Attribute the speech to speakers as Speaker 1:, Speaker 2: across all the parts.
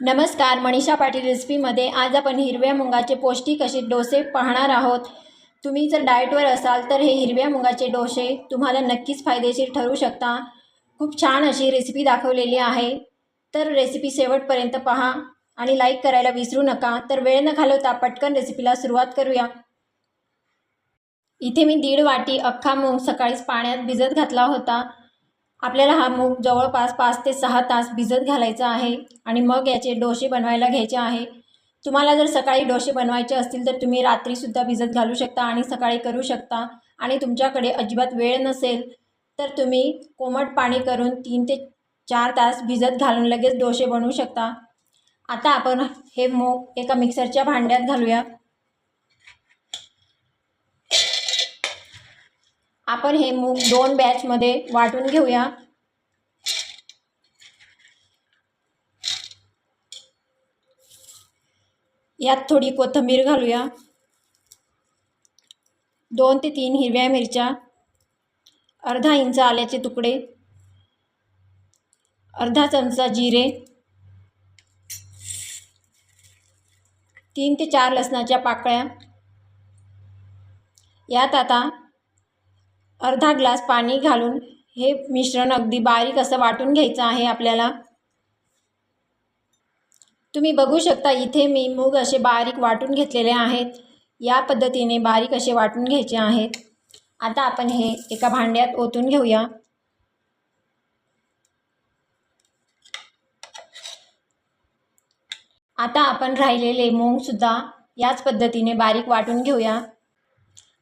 Speaker 1: नमस्कार मनीषा पाटील रेसिपीमध्ये आज आपण हिरव्या मुगाचे पौष्टिक असे डोसे पाहणार आहोत. तुम्ही जर डाएटवर असाल तर हे हिरव्या मुगाचे डोसे तुम्हाला नक्कीच फायदेशीर ठरू शकता. खूप छान अशी रेसिपी दाखवलेली आहे. तर रेसिपी शेवटपर्यंत पहा आणि लाईक करायला विसरू नका. तर वेळ न घालवता पटकन रेसिपीला सुरुवात करूया. इथे मी दीड वाटी अख्खा मूग सकाळीच पाण्यात भिजत घातला होता. आपल्याला हा मूग जवळपास पाच ते सहा तास भिजत घालायचा आहे आणि मग याचे डोसे बनवायला घ्यायचे आहे. तुम्हाला जर सकाळी डोसे बनवायचे असतील तर तुम्ही रात्रीसुद्धा भिजत घालू शकता आणि सकाळी करू शकता आणि तुमच्याकडे अजिबात वेळ नसेल तर तुम्ही कोमट पाणी करून तीन ते चार तास भिजत घालून लगेच डोसे बनवू शकता. आता आपण हे मूग एका मिक्सरच्या भांड्यात घालूया. आपण हे मूग दोन बॅचमध्ये वाटून घेऊया. यात थोडी कोथंबीर घालूया. दोन ते तीन हिरव्या मिरच्या अर्धा इंच आल्याचे तुकडे अर्धा चमचा जिरे तीन ते चार लसणाच्या पाकळ्या. यात आता अर्धा ग्लास पाणी घालून हे मिश्रण अगदी बारीक असं वाटून घ्यायचं आहे आपल्याला. तुम्ही बघू शकता इथे मी मूग असे बारीक वाटून घेतलेले आहेत. या पद्धतीने बारीक असे वाटून घ्यायचे आहेत. आता आपण हे एका भांड्यात ओतून घेऊया. आता आपण राहिलेले मूगसुद्धा याच पद्धतीने बारीक वाटून घेऊया.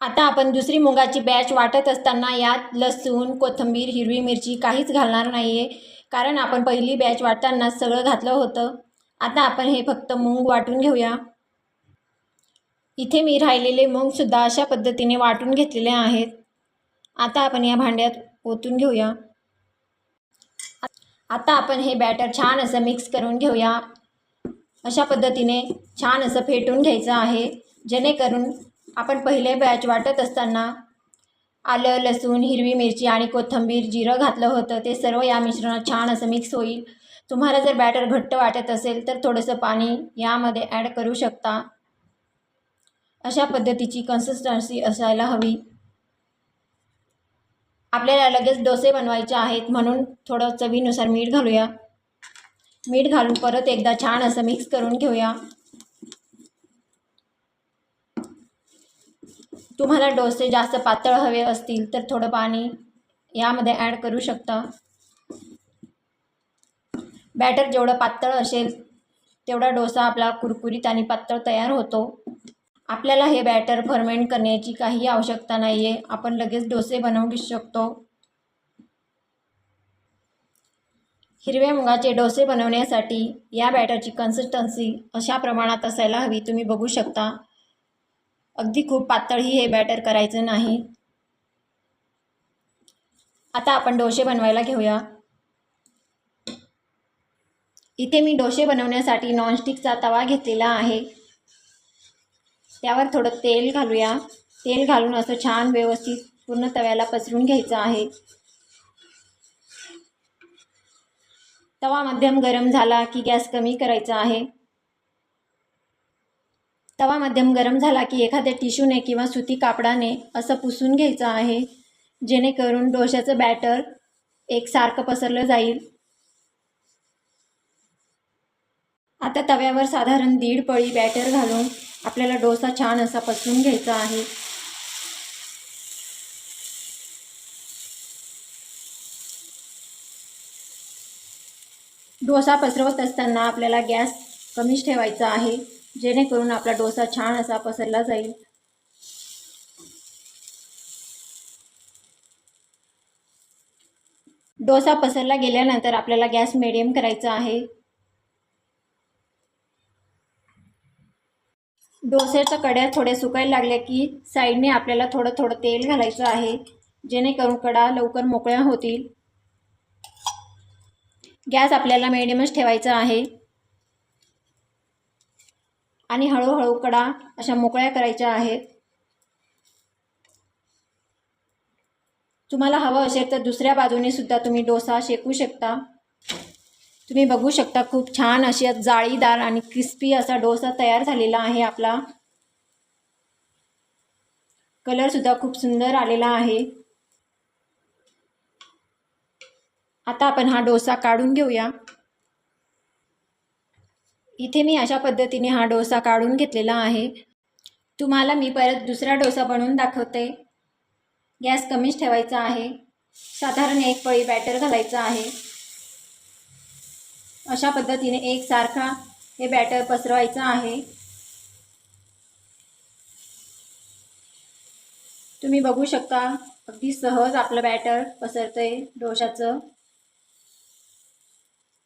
Speaker 1: आता आपण दुसरी मुगाची बॅच वाटत असताना यात लसूण कोथिंबीर हिरवी मिरची काहीच घालणार नाही आहे कारण आपण पहिली बॅच वाटताना सगळं घातलं होतं. आता आपण हे फक्त मूग वाटून घेऊया. इथे मी राहिलेले मूगसुद्धा अशा पद्धतीने वाटून घेतलेले आहेत. आता आपण या भांड्यात ओतून घेऊया. आता आपण हे बॅटर छान असं मिक्स करून घेऊया. अशा पद्धतीने छान असं फेटून घ्यायचं आहे. जेणेकरून आपण पहिले बॅच वाटत असताना आलं लसूण हिरवी मिरची आणि कोथिंबीर जिरं घातलं होतं. ते सर्व या मिश्रणात छान असं मिक्स होईल. तुम्हाला जर बॅटर घट्ट वाटत असेल तर थोडंसं पाणी यामध्ये ॲड करू शकता. अशा पद्धतीची कन्सिस्टन्सी असायला हवी. आपल्याला लगेच डोसे बनवायचे आहेत म्हणून थोडं चवीनुसार मीठ घालूया. मीठ घालून परत एकदा छान असं मिक्स करून घेऊया. तुम्हाला डोसे जास्त पातळ हवे असतील तर थोडं पाणी यामध्ये ॲड करू शकता. बॅटर जेवढं पातळ असेल तेवढा डोसा आपला कुरकुरीत आणि पातळ तयार होतो. आपल्याला हे बॅटर फर्मेंट करण्याची काही आवश्यकता नाही आहे आपण लगेच डोसे बनवू शकतो. हिरव्या मुगाचे डोसे बनवण्यासाठी या बॅटरची कन्सिस्टन्सी अशा प्रमाणात असायला हवी. तुम्ही बघू शकता. अगदी खूप पातळही हे बॅटर करायचं नाही. आता आपण डोसे बनवायला घेऊया. इथे मी डोसे बनवण्यासाठी नॉनस्टिकचा तवा घेतलेला आहे. त्यावर थोडं तेल घालूया. तेल घालून असं छान व्यवस्थित पूर्ण तव्याला पसरून घ्यायचं आहे. तवा मध्यम गरम झाला की गॅस कमी करायचा आहे. तवा मध्यम गरम झाला की एखाद्या टिश्यूने किंवा सुती कापडाने असं पुसून घ्यायचं आहे जेणेकरून डोश्याचं बॅटर एकसारखं पसरलं जाईल. आता तव्यावर साधारण दीड पळी बॅटर घालून आपल्याला डोसा छान असा पसरून घ्यायचा आहे. डोसा पसरवत असताना आपल्याला गॅस कमीच ठेवायचा आहे. जेणेकरून आपला डोसा छान असा पसरला जाईल. डोसा पसरला गेल्यानंतर आपल्याला गॅस मिडियम करायचा आहे. डोस्याच्या कड्या थोड्या सुकायला लागल्या की साईडने आपल्याला थोडं थोडं तेल घालायचं आहे जेणेकरून कडा लवकर मोकळ्या होतील. गॅस आपल्याला मिडियमच ठेवायचा आहे. आणि हळूहळू कडा अशा मोकळ्या करायच्या आहेत. तुम्हाला हवं असेल तर दुसऱ्या बाजूने सुद्धा तुम्ही डोसा शेकू शकता. तुम्ही बघू शकता खूप छान अशी जाळीदार आणि क्रिस्पी असा डोसा तयार झालेला आहे आपला. कलर सुद्धा खूप सुंदर आलेला आहे. आता आपण हा डोसा काढून घेऊया. इथे मी अशा पद्धतीने हा डोसा काढून घेतलेला आहे. तुम्हाला मी परत दुसरा डोसा बनवून दाखवते. गॅस कमीच ठेवायचा आहे. साधारण एक पळी बॅटर घालायचं आहे. अशा पद्धतीने एकसारखा हे बॅटर पसरवायचं आहे. तुम्ही बघू शकता अगदी सहज आपलं बॅटर पसरतंय डोशाचं.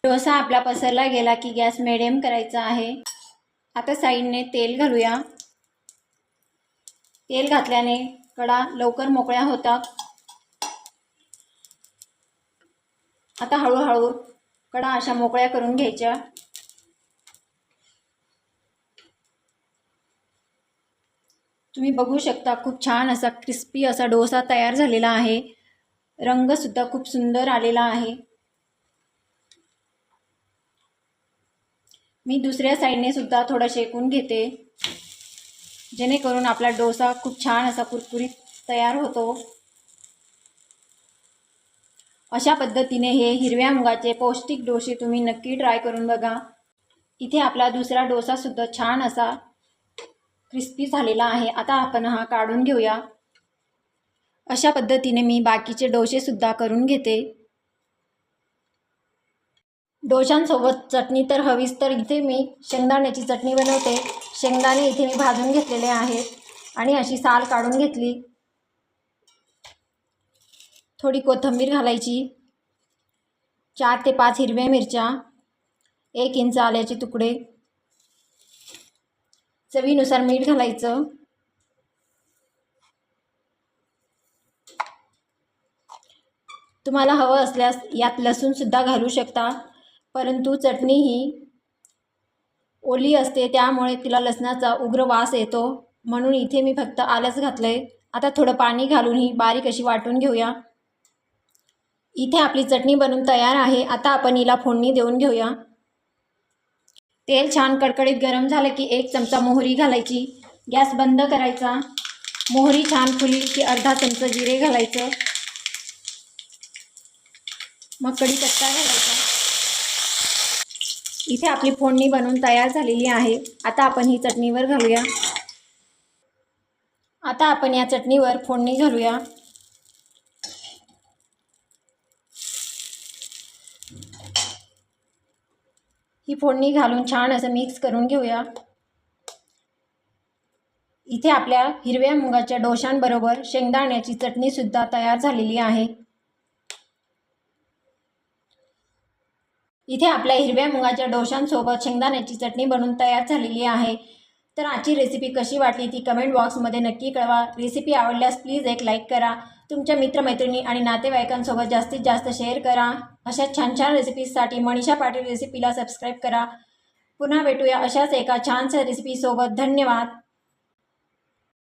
Speaker 1: डोसा आपला पसरला गेला की गॅस मिडियम करायचा आहे. आता साईडने तेल घालूया. तेल घातल्याने कडा लवकर मोकळ्या होतात. आता हळूहळू कडा अशा मोकळ्या करून घ्यायच्या. तुम्ही बघू शकता खूप छान असा क्रिस्पी असा डोसा तयार झालेला आहे. रंगसुद्धा खूप सुंदर आलेला आहे. मी दुसऱ्या साईडने सुद्धा थोडं शेकून घेते. जेणेकरून आपला डोसा खूप छान असा कुरकुरीत तयार होतो. अशा पद्धतीने हे हिरव्या मुगाचे पौष्टिक डोसे तुम्ही नक्की ट्राय करून बघा. इथे आपला दुसरा डोसासुद्धा छान असा क्रिस्पी झालेला आहे. आता आपण हा काढून घेऊया. अशा पद्धतीने मी बाकीचे डोसेसुद्धा करून घेते. डोशांसोबत चटणी तर हवीच तर इथे मी शेंगदाण्याची चटणी बनवते. शेंगदाणे इथे मी भाजून घेतलेले आहेत आणि अशी साल काढून घेतली. थोडी कोथिंबीर घालायची. चार ते पाच हिरव्या मिरच्या एक इंच आल्याचे तुकडे. चवीनुसार मीठ घालायचं. तुम्हाला हवं असल्यास यात लसूणसुद्धा घालू शकता. परंतु चटणी ही ओली असते त्यामुळे तिला लसणाचा उग्र वास येतो. म्हणून इथे मी फक्त आलंच घातलं आहे आता थोडं पाणी घालून ही बारीक अशी वाटून घेऊया. इथे आपली चटणी बनून तयार आहे. आता आपण हिला फोडणी देऊन घेऊया. तेल छान कडकडीत गरम झालं की एक चमचा मोहरी घालायची. गॅस बंद करायचा. मोहरी छान फुली की अर्धा चमचा जिरे घालायचं. मग कढीपत्ता घालायचा. इथे आपली फोडणी बनवून तयार झालेली आहे. आता आपण ही चटणीवर घालूया. आता आपण या चटणीवर फोडणी घालूया. ही फोडणी घालून छान असं मिक्स करून घेऊया. इथे आपल्या हिरव्या मुगाच्या डोशांबरोबर शेंगदाण्याची चटणीसुद्धा तयार झालेली आहे. इथे आपल्या हिरव्या मुगाच्या डोशांसोबत शेंगदाण्याची चटणी बनवून तयार झालेली आहे. तर आजची रेसिपी कशी वाटली ती कमेंट बॉक्समध्ये नक्की कळवा. रेसिपी आवडल्यास प्लीज एक लाईक करा. तुमच्या मित्रमैत्रिणी आणि नातेवाईकांसोबत जास्तीत जास्त शेअर करा. अशा छान छान रेसिपीजसाठी मनीषा पाटील रेसिपीला सबस्क्राईब करा. पुन्हा भेटूया अशाच एका छानशा रेसिपीसोबत धन्यवाद.